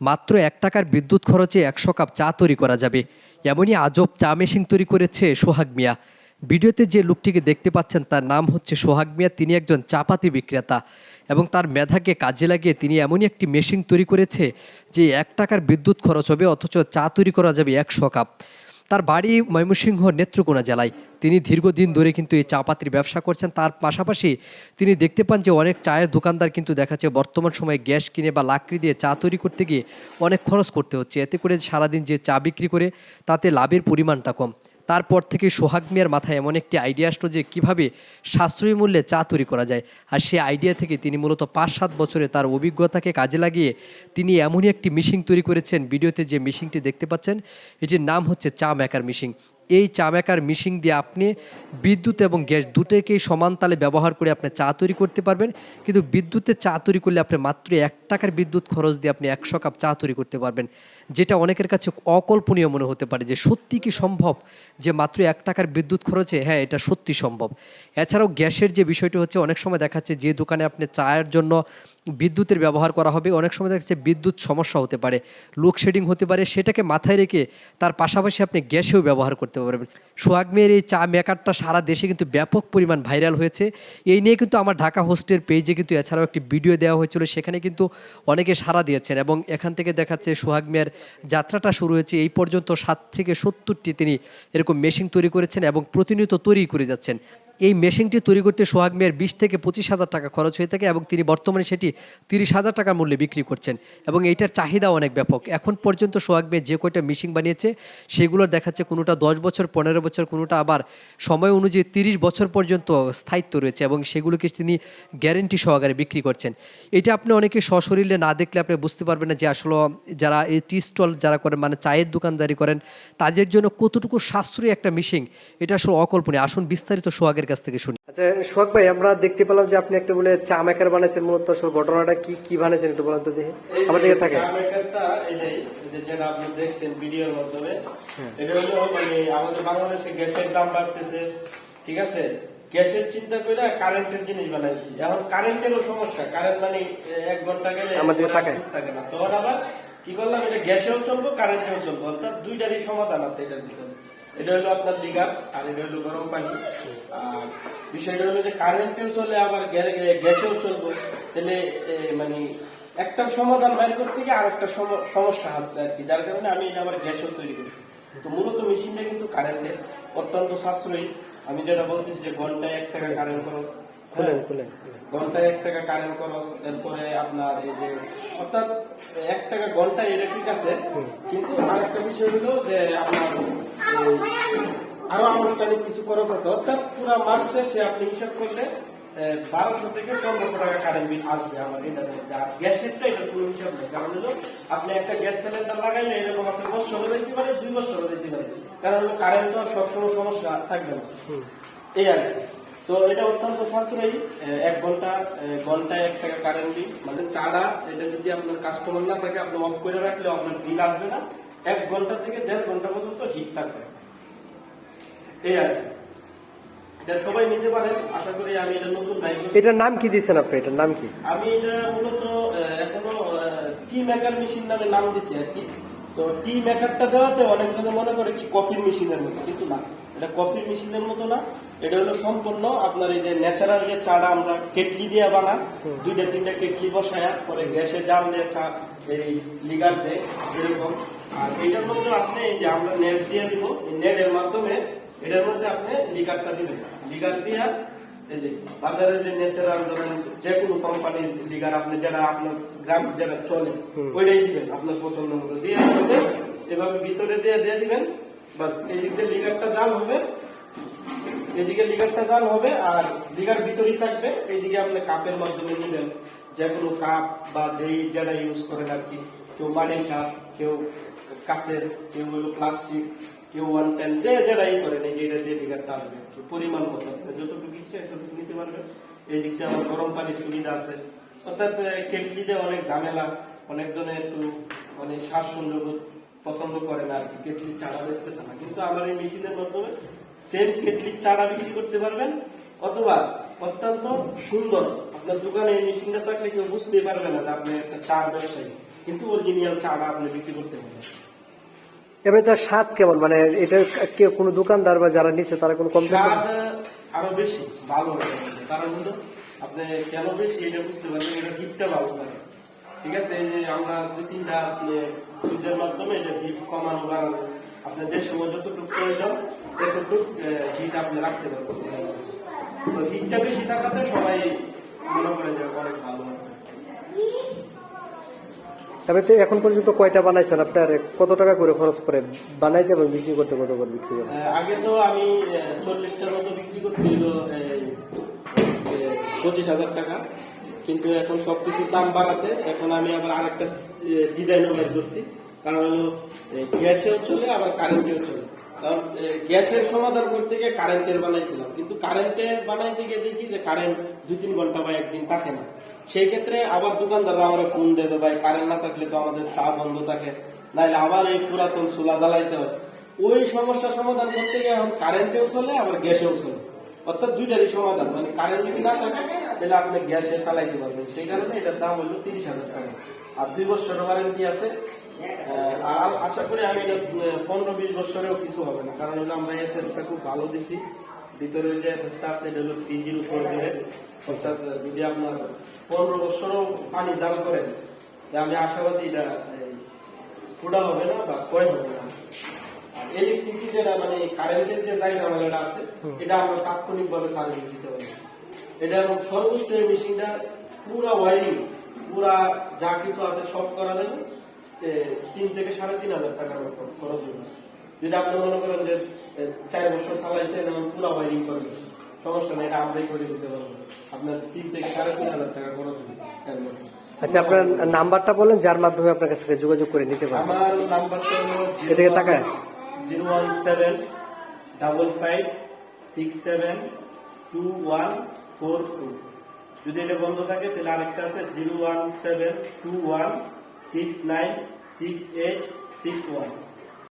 মাত্র এক টাকার বিদ্যুৎ খরচে একশো কাপ চা তৈরি করা যাবে। এমনই আজব চা মেশিন তৈরি করেছে সোহাগ মিয়া। ভিডিওতে যে লোকটিকে দেখতে পাচ্ছেন তার নাম হচ্ছে সোহাগ মিয়া, তিনি একজন চাপাতি বিক্রেতা এবং তার মেধাকে কাজে লাগিয়ে তিনি এমনই একটি মেশিন তৈরি করেছে যে এক টাকার বিদ্যুৎ খরচ হবে, অথচ চা তৈরি করা যাবে একশো কাপ। তার বাড়ি ময়মনসিংহ নেত্রকোনা জেলায়। তিনি দীর্ঘদিন ধরে কিন্তু এই চা পাতির ব্যবসা করছেন। তার পাশাপাশি তিনি দেখতে পান যে অনেক চায়ের দোকানদার কিন্তু দেখাচ্ছে বর্তমান সময়ে গ্যাস কিনে বা লাকড়ি দিয়ে চা তৈরি করতে গিয়ে অনেক খরচ করতে হচ্ছে। এতে করে সারাদিন যে চা বিক্রি করে তাতে লাভের পরিমাণটা কম। তারপর থেকে সোহাগ মিয়ার মাথায় এমন একটি আইডিয়া আসলো যে কীভাবে সাশ্রয়ী মূল্যে চা তৈরি করা যায়। আর সেই আইডিয়া থেকে তিনি মূলত পাঁচ সাত বছরে তার অভিজ্ঞতাকে কাজে লাগিয়ে তিনি এমনই একটি মেশিন তৈরি করেছেন। ভিডিওতে যে মেশিনটি দেখতে পাচ্ছেন, এটির নাম হচ্ছে চা মেকার মেশিন এই চা মেকার মেশিন দিয়ে আপনি বিদ্যুৎ এবং গ্যাস দুটোকেই সমান তালে ব্যবহার করে আপনি চা তৈরি করতে পারবেন। কিন্তু বিদ্যুতে চা তৈরি করলে আপনি মাত্র এক টাকার বিদ্যুৎ খরচ দিয়ে আপনি একশো কাপ চা তৈরি করতে পারবেন। যেটা অনেকের কাছে অকল্পনীয় মনে হতে পারে যে, সত্যি কি সম্ভব যে মাত্র এক টাকার বিদ্যুৎ খরচে হ্যাঁ এটা সত্যি সম্ভব? এছাড়াও গ্যাসের যে বিষয়টি হচ্ছে, অনেক সময় দেখাচ্ছে যে দোকানে আপনি চায়ের জন্য বিদ্যুতের ব্যবহার করা হবে। অনেক সময় দেখা যাচ্ছে বিদ্যুৎ সমস্যা হতে পারে লোডশেডিং হতে পারে, সেটাকে মাথায় রেখে তার পাশাপাশি আপনি গ্যাসেও ব্যবহার করতে পারবেন। সোহাগ মেয়ের এই চা মেকারটা সারা দেশে কিন্তু ব্যাপক পরিমাণ ভাইরাল হয়েছে। এই নিয়ে কিন্তু আমার ঢাকা হোস্টের পেজে কিন্তু এছাড়াও একটি ভিডিও দেওয়া হয়েছিল, সেখানে কিন্তু অনেকে সাড়া দিয়েছেন এবং এখান থেকে দেখাচ্ছে সোহাগ মেয়ের যাত্রাটা শুরু হয়েছে। এই পর্যন্ত সাত থেকে সত্তরটি তিনি এরকম মেশিন তৈরি করেছেন এবং প্রতিনিয়ত তৈরি করে যাচ্ছেন। এই মেশিনটি তৈরি করতে সোহাগ মেয়ের বিশ থেকে পঁচিশ হাজার টাকা খরচ হয়ে থাকে এবং তিনি বর্তমানে সেটি তিরিশ হাজার টাকার মূল্যে বিক্রি করছেন এবং এইটার চাহিদা অনেক ব্যাপক। এখন পর্যন্ত সোহাগ মেয়ে যে কয়টা মেশিন বানিয়েছে সেগুলোর দেখাচ্ছে কোনোটা দশ বছর, পনেরো বছর, কোনোটা আবার সময় অনুযায়ী তিরিশ বছর পর্যন্ত স্থায়িত্ব রয়েছে এবং সেগুলোকে তিনি গ্যারেন্টি সহকারে বিক্রি করছেন। এটা আপনি অনেকে সশরীরে না দেখলে আপনি বুঝতে পারবেন না যে আসলে যারা এই টি স্টল যারা করেন মানে চায়ের দোকানদারি করেন, তাদের জন্য কতটুকু সাশ্রয়ী একটা মেশিন, এটা আসলে অকল্পনীয়। আসুন বিস্তারিত সোহাগের কাছ থেকে শুনি। আচ্ছা সোহাগ ভাই আমরা দেখতে পেলাম যে আপনি একটা বলে চা মেকার বানাইছেন মূলত আসলে ঘটনাটা কি কি বানাইছেন একটু বলেন তো দেখি। আমার দিকে থাকে। চা মেকারটা, এই যে- যেটা আপনি দেখছেন ভিডিওর মাধ্যমে, এটা হলো মানে আমাদের বাংলাদেশে গ্যাসের দাম বাড়তেছে, ঠিক আছে? গ্যাসের চিন্তা করে কারেন্টের জিনিস বানাইছি। এখন কারেন্টেরও সমস্যা। কারেন্ট মানে এক ঘণ্টা গেলে আমাদের থাকে। না। তখন আবার কি করলাম এটা গ্যাসেও চলবো কারেন্টেও চলবো। অর্থাৎ দুইটারই সমাধান আছে এটার ভিতরে। এটা হলো আপনার লিগার, আর এটা হলো গরম পানি। আর বিষয়টা হলো যে কারেন্টেও চলে আবার গ্যা- গ্যা- গ্যাসেও চলবে। তাহলে মানে একটার সমাধান বের করতে গিয়ে আর একটা সমস্যা আছে আর কি। যার কারণে আমি এটা আবার গ্যাসও তৈরি করছি। তো মূলত মেশিনটা কিন্তু কারেন্টের অত্যন্ত সাশ্রয়ী। আমি যেটা বলতেছি যে ঘন্টায় এক টাকা কারেন্ট খরচ। খুলেন। খুলেন। ঘন্টায় এক টাকা কারেন্ট খরচ এরপরে আপনার এই যে অর্থাৎ এক টাকা ঘন্টায় এটা ঠিক আছে। কিন্তু আর একটা বিষয় হলো যে আপনার আরও আনুষ্ঠানিক কিছু খরচ আছে। অর্থাৎ পুরো মাস শেষে আপনি হিসাব করলে বারোশো থেকে পনেরোশো টাকা কারেন্ট বিল আসবে আমার এটা আর গ্যাসেরটা এটা কোনো হিসাব নেই। কারণ হলো আপনি একটা গ্যাস সিলিন্ডার লাগাইলে এরকম আছে বছরও দিতে পারে দুই বছরও দিতে পারে। কারণ হলো কারেন্ট তো আর সবসময় সমস্যা থাকবে না। এই আর কি। তো এটা অত্যন্ত সাশ্রয়ী এক ঘণ্টা ঘন্টায় এক টাকা কারেন্ট বিল মানে চারা এটা যদি আপনার কাস্টমার না থাকে আপনি অফ করে রাখলে আপনার বিল আসবে না। এক ঘণ্টা থেকে দেড় ঘণ্টা পর্যন্ত হিট থাকবে। এই আর এটা সবাই নিতে পারেন আশা করি আমি এটা নতুন বাইক এটার নাম কি দিয়েছেন আপনি? এটার নাম কি? আমি এটা মূলত এখনও টি মেকার মেশিন নামে নাম দিছি আর কি। তো টি মেকারটা দেওয়াতে অনেকজনে মনে করে কি কফির মেশিনের মতো, কিন্তু না। এটা কফির মেশিনের মতো না, এটা হলো সম্পূর্ণ আপনার এই যে ন্যাচারাল যে চাটা আমরা কেটলি দিয়ে বানা দুইটা, তিনটা কেটলি বসায়া, পরে গ্যাসে জাল দিয়ে চা, এই লিগার দেয়, এরকম। আর এটার মধ্যে আপনি এই যে আমরা নেট দিয়ে দিব, এই নেটের মাধ্যমে এটার মধ্যে আপনি লিগারটা দিবেন। লিগার দিয়া এই যে বাজারে যে ন্যাচারাল ধরেন যে কোনো কোম্পানির লিগার আপনি যেটা আপনার গ্রাম যেটা চলে ওইটাই দিবেন আপনার পছন্দ মতো। দিয়ে এভাবে ভিতরে দিয়ে দিয়ে দিবেন বাস এই দিক দিয়ে লিগারটা জাল হবে এদিকে লিগারটা জাল হবে আর লিগার ভিতরেই থাকবে এইদিকে আপনি কাপের মাধ্যমে নিবেন। যে কোনো কাপ বা যেই যেটা ইউজ করেন আর কি কেউ মাটির কাপ কেউ কাঁচের কেউ হলো প্লাস্টিক কেউ ওয়ান টেন যে যেটাই করেন এই যে এটা যে তো পরিমাণ মতো। যতটুকু ইচ্ছে ততটুকু নিতে পারবেন এই দিক আমার গরম পানির সুবিধা আছে। অর্থাৎ কেটলিতে অনেক ঝামেলা, অনেকজনে একটু মানে বোধ পছন্দ করে না আর কি, কেটলির চাড়া বেচতেছে না। কিন্তু আমার এই মেশিনের মাধ্যমে সেম কেটলির চাড়া বিক্রি করতে পারবেন, অথবা অত্যন্ত সুন্দর। আপনার দোকানে এই মেশিনটা থাকলে কেউ বুঝতেই পারবে না যে আপনি একটা চা ব্যবসায়ী। কিন্তু অরিজিনাল চাটা আপনি বিক্রি করতে পারবেন। এবারে তার স্বাদ কেমন? মানে এটা কে কোনো দোকানদার বা যারা নিচ্ছে তারা কোনো কমপ্লেন আরও বেশি ভালো কারণ হলো আপনি কেন বেশি এটা বুঝতে পারবেন এটা হিটটা ভালো থাকে ঠিক আছে? এই যে আমরা দুই তিনটা আপনি সুইচের মাধ্যমে এটা হিট কমানো বাড়ানো আপনার যে সময় যতটুকু প্রয়োজন ততটুকু হিট আপনি রাখতে পারবেন। তো হিটটা বেশি থাকাতে সবাই মনে করে যে অনেক ভালো। তবে তো এখন পর্যন্ত কয়টা বানাইছেন আপনার? কত টাকা করে খরচ করে বানাইতে এবং বিক্রি করতে কত করে বিক্রি করেন? আগে তো আমি চল্লিশটার মতো বিক্রি করছিল পঁচিশ হাজার টাকা। কিন্তু এখন সবকিছুর দাম বাড়াতে এখন আমি আবার আরেকটা ডিজাইনও বের করছি। কারণ হলো গ্যাসেও চলে, আবার কারেন্টেও চলে। কারণ গ্যাসের সমাধান করতে গিয়ে কারেন্টের বানাইছিলাম। কিন্তু কারেন্টের বানাইতে গিয়ে দেখি যে কারেন্ট দু তিন ঘণ্টা বা একদিন থাকে না। সেই ক্ষেত্রে আবার দোকানদাররা আমরা ফোন দেবে ভাই, কারেন্ট না থাকলে তো আমাদের চা বন্ধ থাকে। নাহলে আবার এই পুরাতন চুলা জ্বালাইতে হয় ওই সমস্যা সমাধান করতে গিয়ে এখন কারেন্টেও চলে, আবার গ্যাসেও চলে। অর্থাৎ দুইটারই সমাধান মানে কারেন্ট যদি না থাকে, তাহলে আপনি গ্যাসে চালাইতে পারবেন। সেই কারণে এটার দাম হলো তিরিশ হাজার টাকা। আর দুই বছরের ওয়ারেন্টি আছে। আর আশা করি আমি এটা পনেরো বিশ বছরেও কিছু হবে না। কারণ হলো আমরা এসএসটা খুব ভালো দিছি। ভিতরে যে এসএসটা আছে, এটা হলো থ্রি জিরো ফোর অর্থাৎ যদি আপনার পনেরো বছরও পানি জাল করেন আমি আশাবাদী এটা ফুটা হবে না বা ক্ষয় হবে না। ইলেকট্রিসিটি যেটা মানে কারেন্টের যে ঝামেলাটা আছে এটা আমরা তাৎক্ষণিক ভাবে সার্ভিস দিতে পারি। এটা সর্বোচ্চ এই মেশিনটা পুরা ওয়ারিং পুরা যা কিছু আছে সব করা দেবে তিন থেকে সাড়ে তিন হাজার টাকার মতো খরচ হবে। যদি আপনি মনে করেন যে চার বছর চালাইছেন এবং পুরা ওয়ারিং করবেন সমস্যা নেই এটা আমরাই করে দিতে পারব আপনার তিন থেকে সাড়ে তিন হাজার টাকা খরচ হবে এর মধ্যে। আচ্ছা আপনার নাম্বারটা বলেন যার মাধ্যমে আপনার কাছ থেকে যোগাযোগ করে নিতে পারবেন। আমার নাম্বারটা এদিকে তাকায়। Zero one seven double five six seven two one four two যদি এটা বন্ধ থাকে, তাহলে আরেকটা আছে zero one seven two one six nine six eight six one